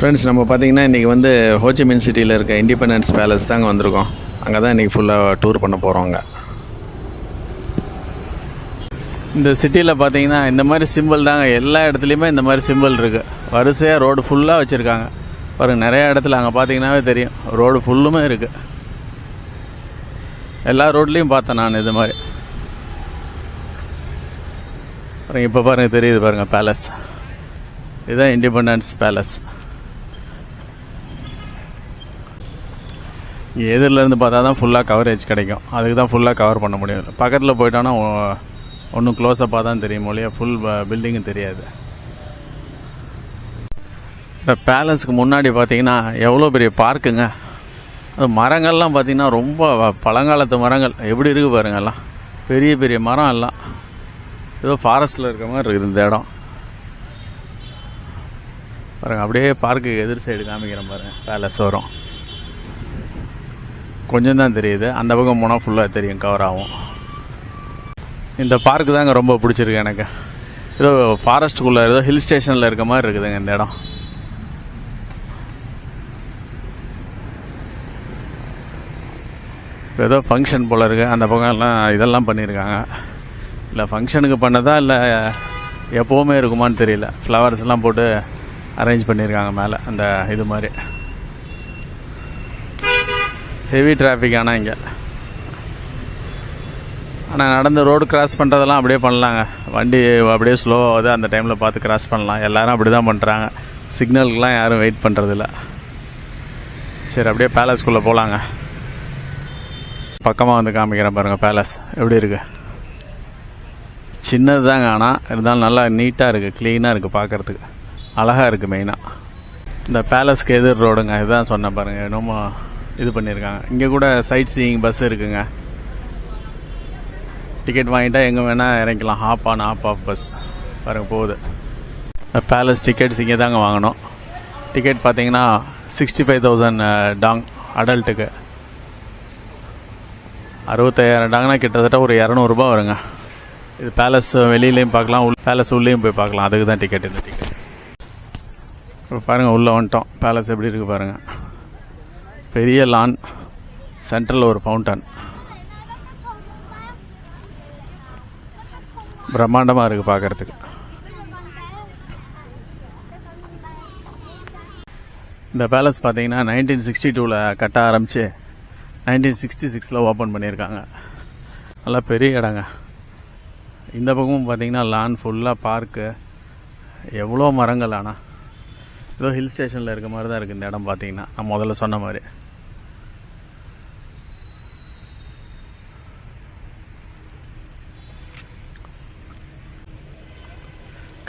Friends நம்ம பார்த்தீங்கன்னா இன்றைக்கி வந்து ஹோச்சிமின் சிட்டியில் இருக்க இண்டிபெண்டன்ஸ் பேலஸ் தாங்க வந்திருக்கோம். அங்கே தான் இன்றைக்கி ஃபுல்லாக டூர் பண்ண போகிறோம் அங்கே. இந்த சிட்டியில் பார்த்தீங்கன்னா இந்த மாதிரி சிம்பிள் தாங்க. எல்லா இடத்துலையுமே இந்த மாதிரி சிம்பிள் இருக்குது வரிசையாக ரோடு ஃபுல்லாக வச்சுருக்காங்க. பாருங்க நிறையா இடத்துல அங்கே பார்த்தீங்கன்னாவே தெரியும். ரோடு ஃபுல்லுமே இருக்குது எல்லா ரோட்லேயும் பார்த்தேன் நான் இது மாதிரி. பாருங்கள் இப்போ பாருங்கள் தெரியுது பாருங்கள் பேலஸ் இதுதான் இண்டிபெண்டன்ஸ் பேலஸ் எதிரிலேருந்து பார்த்தா தான் ஃபுல்லாக கவரேஜ் கிடைக்கும். அதுக்கு தான் ஃபுல்லாக கவர் பண்ண முடியும். பக்கத்தில் போயிட்டோன்னா ஒன்றும் க்ளோஸப்பாக தான் தெரியும் மொழியாக ஃபுல் பில்டிங்கும் தெரியாது. இந்த பேலஸ்க்கு முன்னாடி பார்த்தீங்கன்னா எவ்வளோ பெரிய பார்க்குங்க அது மரங்கள்லாம் பார்த்தீங்கன்னா ரொம்ப பழங்காலத்து மரங்கள். எப்படி இருக்குது பாருங்க எல்லாம். பெரிய பெரிய மரம் எல்லாம். ஏதோ ஃபாரஸ்ட்டில் இருக்க மாதிரி இருக்குது இந்த இடம். பாருங்கள் அப்படியே பார்க்கு எதிர் சைடு காமிக்கிறேன் பாருங்கள் பேலஸ் வரும் கொஞ்சம் தான் தெரியுது. அந்த பக்கம் போனால் ஃபுல்லாக தெரியும் கவர் ஆகும். இந்த பார்க்கு தாங்க ரொம்ப பிடிச்சிருக்கு எனக்கு. ஏதோ ஃபாரஸ்ட்டுக்குள்ளே ஏதோ ஹில் ஸ்டேஷனில் இருக்க மாதிரி இருக்குதுங்க இந்த இடம். ஏதோ ஃபங்க்ஷன் போல் இருக்குது அந்த பக்கம் எல்லாம் இதெல்லாம் பண்ணியிருக்காங்க. இல்லை ஃபங்க்ஷனுக்கு பண்ணதா இல்லை எப்போவுமே இருக்குமான்னு தெரியல. ஃப்ளவர்ஸ்லாம் போட்டு அரேஞ்ச் பண்ணியிருக்காங்க மேலே அந்த இது மாதிரி. ஹெவி டிராஃபிக் ஆனால் இங்கே. ஆனால் நடந்து ரோடு கிராஸ் பண்ணுறதெல்லாம் அப்படியே பண்ணலாங்க. வண்டி அப்படியே ஸ்லோவாகுது அந்த டைமில் பார்த்து கிராஸ் பண்ணலாம். எல்லோரும் அப்படி தான் பண்ணுறாங்க சிக்னலுக்கெலாம் யாரும் வெயிட் பண்ணுறதில்ல சரி அப்படியே பேலஸ்குள்ளே போகலாங்க பக்கமாக வந்து காமிக்கிறேன் பாருங்கள் பேலஸ் எப்படி இருக்குது சின்னது தாங்க ஆனால் இருந்தாலும் நல்லா நீட்டாக இருக்குது க்ளீனாக இருக்குது பார்க்குறதுக்கு. அழகாக இருக்குது மெயினாக இந்த பேலஸ்க்கு எதிர் ரோடுங்க இதுதான் சொன்னேன் பாருங்கள் என்னமோ இது பண்ணியிருக்காங்க இங்கே கூட சைட் சீயிங் பஸ் இருக்குங்க. டிக்கெட் வாங்கிட்டா எங்கே வேணால் இறங்கிக்கலாம். Hop on hop off bus பாருங்க போகுது. பேலஸ் டிக்கெட்ஸ் இங்கே தாங்க வாங்கணும். டிக்கெட் பார்த்தீங்கன்னா சிக்ஸ்டி ஃபைவ் தௌசண்ட் டாங் அடல்ட்டுக்கு அறுபத்தாயிரம் டாங்னா கிட்டத்தட்ட ஒரு இரநூறுபா வருங்க. இது பேலஸ் வெளியிலையும் பார்க்கலாம் உள் பேலஸ் உள்ளேயும் போய் பார்க்கலாம். அதுக்கு தான் டிக்கெட் இந்த டிக்கெட் இப்போ பாருங்கள் உள்ளே வந்துட்டோம். பேலஸ் எப்படி இருக்குது பாருங்கள் பெரிய லான் சென்ட்ரல் ஒரு ஃபவுண்டன் பிரம்மாண்டமாக இருக்குது பார்க்குறதுக்கு இந்த பேலஸ் பார்த்தீங்கன்னா நைன்டீன் சிக்ஸ்டி டூவில் கட்ட ஆரம்பித்து நைன்டீன் சிக்ஸ்டி சிக்ஸில் ஓப்பன் பண்ணியிருக்காங்க. நல்லா பெரிய இடங்க. இந்த பக்கமும் பார்த்தீங்கன்னா லான் ஃபுல்லாக பார்க்கு எவ்வளோ மரங்கள் ஆனால் ஏதோ ஹில் ஸ்டேஷனில் இருக்க மாதிரி தான் இருக்குது இந்த இடம் பார்த்தீங்கன்னா நான் முதல்ல சொன்ன மாதிரி.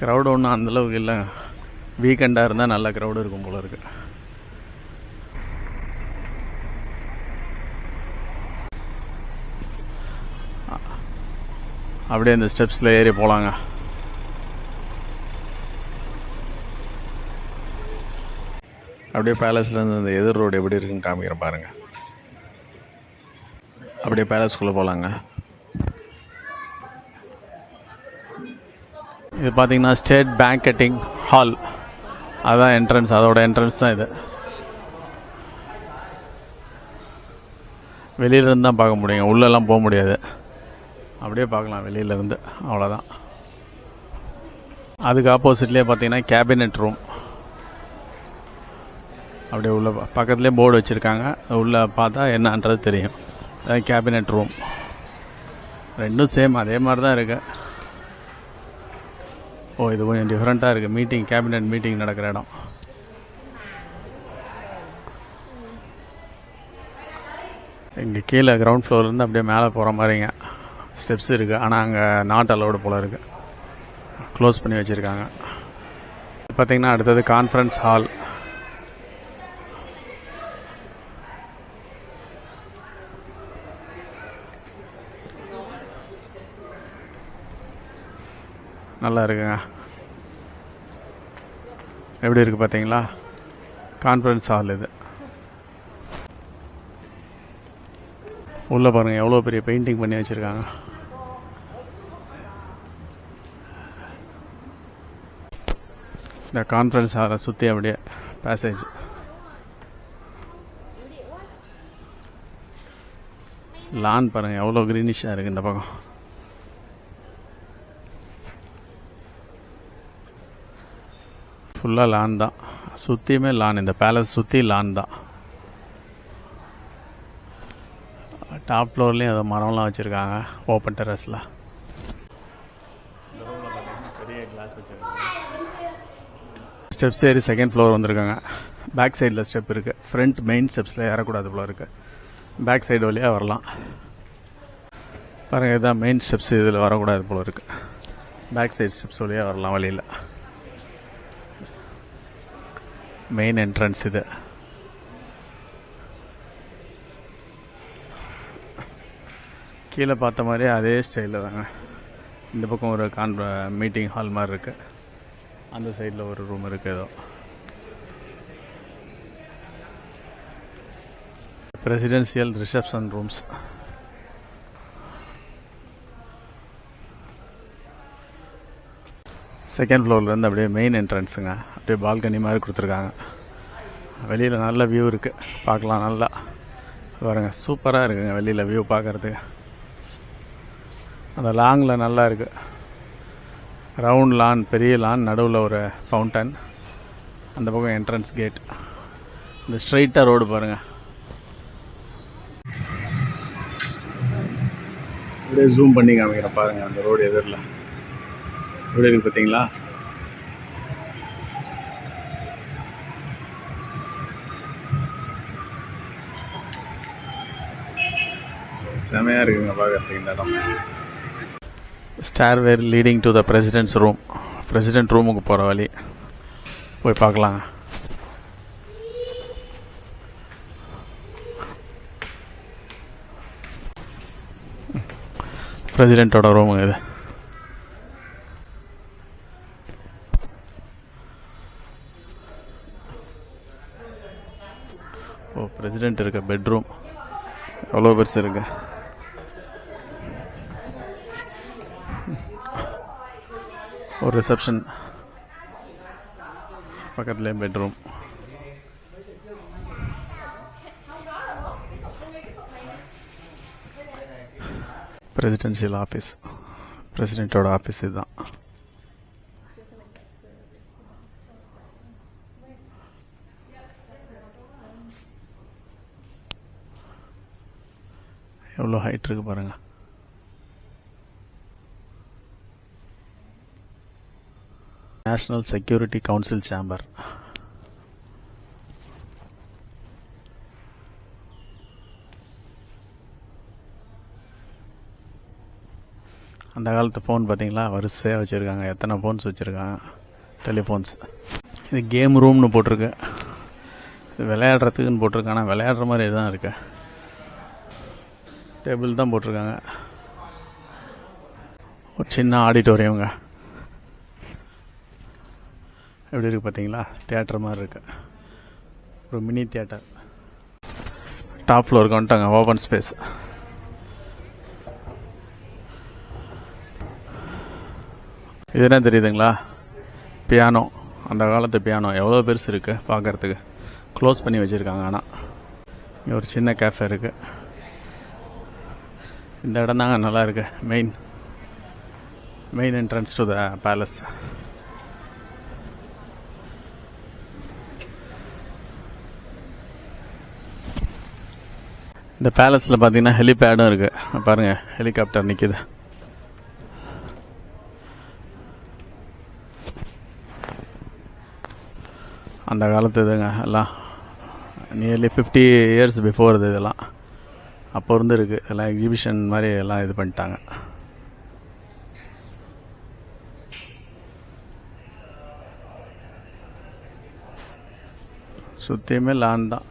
க்ரௌடு ஒன்றும் அந்தளவுக்கு இல்லை. வீக்கெண்டாக இருந்தால் நல்ல க்ரௌடு இருக்கும் போல இருக்குது அப்படியே இந்த ஸ்டெப்ஸில் ஏறி போகலாங்க அப்படியே பேலஸ்லேருந்து அந்த எதிர் ரோடு எப்படி இருக்குன்னு காமிக்கிறேன் பாருங்கள் அப்படியே பேலஸ்குள்ளே போகலாங்க இது பார்த்தீங்கன்னா ஸ்டேட் பேங்கெட்டிங் ஹால். அதுதான் என்ட்ரன்ஸ் அதோட என்ட்ரன்ஸ் தான் இது. வெளியிலேருந்து தான் பார்க்க முடியுங்க. உள்ளெல்லாம் போக முடியாது. அப்படியே பார்க்கலாம் வெளியிலேருந்து. அவ்வளோதான் அதுக்கு ஆப்போசிட்லேயே பார்த்தீங்கன்னா கேபினெட் ரூம் அப்படியே உள்ள பக்கத்துலேயே போர்டு வச்சுருக்காங்க. உள்ளே பார்த்தா என்னன்றது தெரியும். அதான் கேபினெட் ரூம் ரெண்டும் சேம் அதே மாதிரி தான் இருக்குது ஓ இது கொஞ்சம் டிஃப்ரெண்ட்டாக இருக்குது மீட்டிங் கேபினட் மீட்டிங் நடக்கிற இடம். இங்கே கீழே கிரவுண்ட் ஃப்ளோர்லேருந்து அப்படியே மேலே போகிற மாதிரிங்க. ஸ்டெப்ஸ் இருக்குது ஆனால் அங்கே நாட் அலோடு போல் இருக்குது க்ளோஸ் பண்ணி வச்சுருக்காங்க. பார்த்தீங்கன்னா அடுத்தது கான்ஃபரன்ஸ் ஹால் நல்லா இருக்குங்க எப்படி இருக்குது பார்த்தீங்களா? கான்ஃபரன்ஸ் ஹால் இது. உள்ளே பாருங்கள் எவ்வளோ பெரிய பெயிண்டிங் பண்ணி வச்சுருக்காங்க. இந்த கான்ஃபரன்ஸ் ஹாலை சுற்றி அப்படியே பேசேஜ் லான் பாருங்கள் எவ்வளோ க்ரீனிஷாக இருக்குது இந்த பக்கம். ஃபுல்லாக லான் தான். சுற்றியுமே லான் இந்த பேலஸ் சுற்றி லான் தான். டாப் ஃப்ளோர்லேயும் ஏதோ மரம்லாம் வச்சுருக்காங்க ஓப்பன் டெரஸில் பெரிய கிளாஸ் வச்சுருக்காங்க. ஸ்டெப்ஸ் ஏறி செகண்ட் ஃப்ளோர் வந்திருக்காங்க. பேக் சைடில் ஸ்டெப் இருக்குது ஃப்ரண்ட் மெயின் ஸ்டெப்ஸில் ஏறக்கூடாது போல இருக்குது பேக் சைடு வழியாக வரலாம். பாருங்கள் இதுதான் மெயின் ஸ்டெப்ஸ் இதில் வரக்கூடாது போல இருக்குது பேக் சைடு ஸ்டெப்ஸ் வழியாக வரலாம் வழியில். மெயின் என்ட்ரன்ஸ் இது. கீழே பார்த்த மாதிரியே அதே ஸ்டைலில் தாங்க. இந்த பக்கம் ஒரு கான் மீட்டிங் ஹால் மாதிரி இருக்குது அந்த சைடில் ஒரு ரூம் இருக்குது ஏதோ. பிரசிடென்சியல் ரிசப்ஷன் ரூம்ஸ் செகண்ட் ஃப்ளோர்லேருந்து அப்படியே மெயின் என்ட்ரன்ஸுங்க அப்படியே பால்கனி மாதிரி கொடுத்துருக்காங்க. வெளியில் நல்ல வியூ இருக்குது பார்க்கலாம் நல்லா. பாருங்க சூப்பராக இருக்குங்க வெளியில் வியூ பார்க்குறதுக்கு. அந்த லாங்கில் நல்லா இருக்குது ரவுண்ட் லான் பெரிய லான் நடுவில் ஒரு ஃபவுண்டன் அந்த பக்கம் என்ட்ரன்ஸ் கேட் இந்த ஸ்ட்ரைட்டாக ரோடு பாருங்கள் அப்படியே ஜூம் பண்ணி காமிக்கிறேன் பாருங்கள் அந்த ரோடு எதிரில். எப்படி இருக்கு பார்த்தீங்களா? செமையாக இருக்குங்க பார்க்கறதுக்கு இந்த இடம். Stairway leading to the president's room president ரூமுக்கு போகிற வழி. போய் பார்க்கலாங்க பிரசிடெண்ட்டோட ரூமுங்க இது. ஓ இருக்க பெட்ரூம் எவ்வளோ பெருசு இருக்கு? ஒரு ரிசப்ஷன் பக்கத்துலேயே பெட்ரூம் பிரசிடென்ஷியல் ஆஃபீஸ் பிரசிடெண்ட்டோட ஆஃபீஸ் இதுதான். எவ்வளோ ஹைட் இருக்கு பாருங்கள் நேஷ்னல் செக்யூரிட்டி கவுன்சில் சேம்பர் அந்த காலத்து ஃபோன் பார்த்தீங்களா வரிசையாக வச்சுருக்காங்க. எத்தனை ஃபோன்ஸ் வச்சுருக்காங்க? டெலிஃபோன்ஸ் இது கேம் ரூம்னு போட்டிருக்கு. இது விளையாடுறதுக்குன்னு போட்டிருக்கு. ஆனால் விளையாடுற மாதிரி தான் இருக்குது டேபிள் தான் போட்டிருக்காங்க. ஒரு சின்ன ஆடிட்டோரியம்ங்க எப்படி இருக்குது பார்த்தீங்களா தேட்டர் மாதிரி இருக்குது ஒரு மினி தியேட்டர். டாப் ஃப்ளோருக்கு வந்துட்டாங்க ஓப்பன் ஸ்பேஸ் இது என்ன தெரியுதுங்களா? பியானோ அந்த காலத்து பியானோ எவ்வளோ பெருசு இருக்குது பார்க்குறதுக்கு க்ளோஸ் பண்ணி வச்சுருக்காங்க ஆனால் இங்கே ஒரு சின்ன கேஃபே இருக்குது இந்த இடம் தாங்க நல்லா இருக்கு main main entrance to the palace இந்த பேலஸில் பார்த்தீங்கன்னா ஹெலிபேடும் இருக்குது பாருங்கள் ஹெலிகாப்டர் நிற்கிது அந்த காலத்து இதுங்க எல்லாம் நியர்லி ஃபிஃப்டி இயர்ஸ் பிஃபோர் இது இதெல்லாம். அப்போ இருந்து இருக்குது எல்லாம் எக்ஸிபிஷன் மாதிரி எல்லாம் இது பண்ணிட்டாங்க. சுற்றியுமே லான் தான்.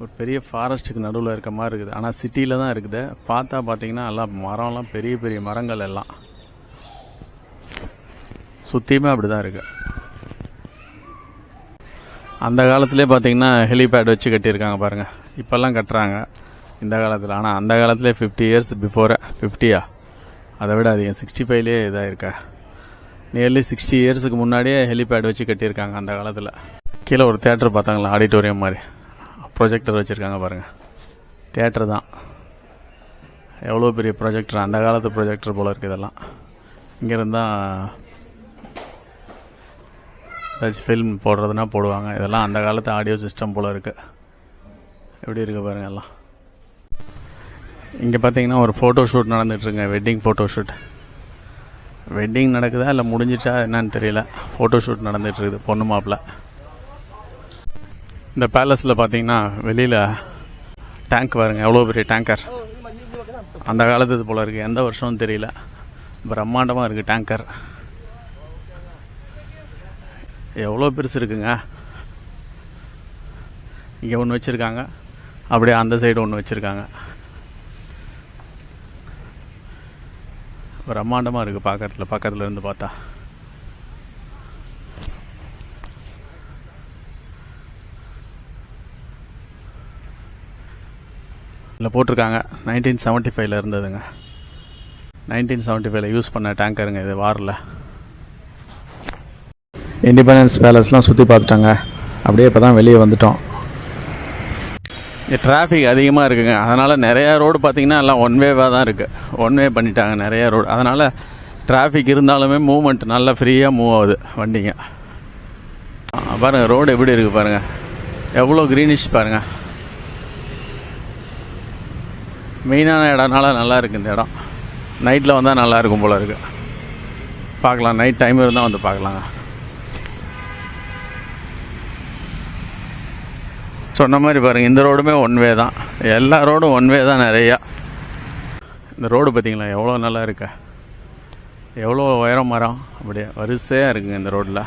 ஒரு பெரிய ஃபாரஸ்ட்டுக்கு நடுவில் இருக்க மாதிரி இருக்குது. ஆனால் சிட்டியில் தான் இருக்குது. பார்த்தா பார்த்தீங்கன்னா எல்லாம் மரம்லாம் பெரிய பெரிய மரங்கள் எல்லாம். சுற்றியுமே அப்படி தான் இருக்குது அந்த காலத்துலேயே பார்த்தீங்கன்னா ஹெலிபேட் வச்சு கட்டியிருக்காங்க பாருங்கள் இப்போல்லாம் கட்டுறாங்க இந்த காலத்தில். ஆனால் அந்த காலத்துலேயே ஃபிஃப்டி இயர்ஸ் பிஃபோர் ஃபிஃப்டியா அதை விட அதிகம் சிக்ஸ்டி ஃபைவ்லேயே இதாக இருக்கா நியர்லி சிக்ஸ்டி இயர்ஸுக்கு முன்னாடியே ஹெலிபேட் வச்சு கட்டியிருக்காங்க அந்த காலத்தில். கீழே ஒரு தேட்டர் பார்த்தாங்களா? ஆடிட்டோரியம் மாதிரி. ப்ரொஜெக்டர் வச்சுருக்காங்க பாருங்கள் தேட்டர் தான். எவ்வளோ பெரிய ப்ரொஜெக்டர் அந்த காலத்து ப்ரொஜெக்டர் போல் இருக்குது இதெல்லாம். இங்கே இருந்தால் ஏதாச்சும் ஃபில்ம் போடுறதுனா போடுவாங்க. இதெல்லாம் அந்த காலத்து ஆடியோ சிஸ்டம் போல் இருக்குது எப்படி இருக்குது பாருங்கள் எல்லாம். இங்கே பார்த்தீங்கன்னா ஒரு ஃபோட்டோ ஷூட் நடந்துட்டுருங்க. வெட்டிங் ஃபோட்டோ ஷூட் வெட்டிங் நடக்குதா இல்லை முடிஞ்சிச்சா என்னன்னு தெரியல. ஃபோட்டோ ஷூட் நடந்துட்டு இருக்குது பொண்ணு மாப்பிள்ள இந்த பேலஸில் பார்த்தீங்கன்னா வெளியில் டேங்க் பாருங்க. எவ்வளோ பெரிய டேங்கர் அந்த காலத்து இது போல் இருக்குது எந்த வருஷம்னு தெரியல. பிரம்மாண்டமாக இருக்குது டேங்கர் எவ்வளோ பெருசு இருக்குங்க? இங்கே ஒன்று வச்சுருக்காங்க. அப்படியே அந்த சைடு ஒன்று வச்சுருக்காங்க. பிரம்மாண்டமாக இருக்குது பார்க்கறதுல பக்கத்தில் இருந்து பார்த்தா. இதில் போட்டிருக்காங்க. நைன்டீன் செவன்ட்டி ஃபைவ்ல இருந்ததுங்க. நைன்டீன் செவன்ட்டி ஃபைவ்ல யூஸ் பண்ண டேங்கருங்க இது வாரில். இண்டிபெண்டன்ஸ் பேலஸ்லாம் சுற்றி பார்த்துட்டாங்க. அப்படியே இப்போ தான் வெளியே வந்துட்டோம். டிராஃபிக் அதிகமாக இருக்குங்க. அதனால் நிறையா ரோடு பார்த்தீங்கன்னா எல்லாம் ஒன் வேவாக தான் இருக்குது ஒன் வே பண்ணிட்டாங்க நிறையா ரோடு அதனால் டிராஃபிக் இருந்தாலுமே மூவ்மெண்ட் நல்லா ஃப்ரீயாக மூவ் ஆகுது வண்டிங்க. பாருங்கள் ரோடு எப்படி இருக்குது பாருங்கள் எவ்வளோ க்ரீனிஷ் பாருங்கள் மெயினான இடம்னால நல்லா இருக்கு இந்த இடம். நைட்டில் வந்தால் நல்லா இருக்கும் போல இருக்குது பார்க்கலாம் நைட் டைம் இருந்தால் வந்து பார்க்கலாங்க. சொன்ன மாதிரி பாருங்கள் இந்த ரோடுமே ஒன் வே தான். எல்லா ரோடும் ஒன் வே தான் நிறையா. இந்த ரோடு பார்த்தீங்களா எவ்வளோ நல்லா இருக்கு. எவ்வளோ உயரம் மரம் அப்படியே வரிசையாக இருக்குங்க இந்த ரோட்டில்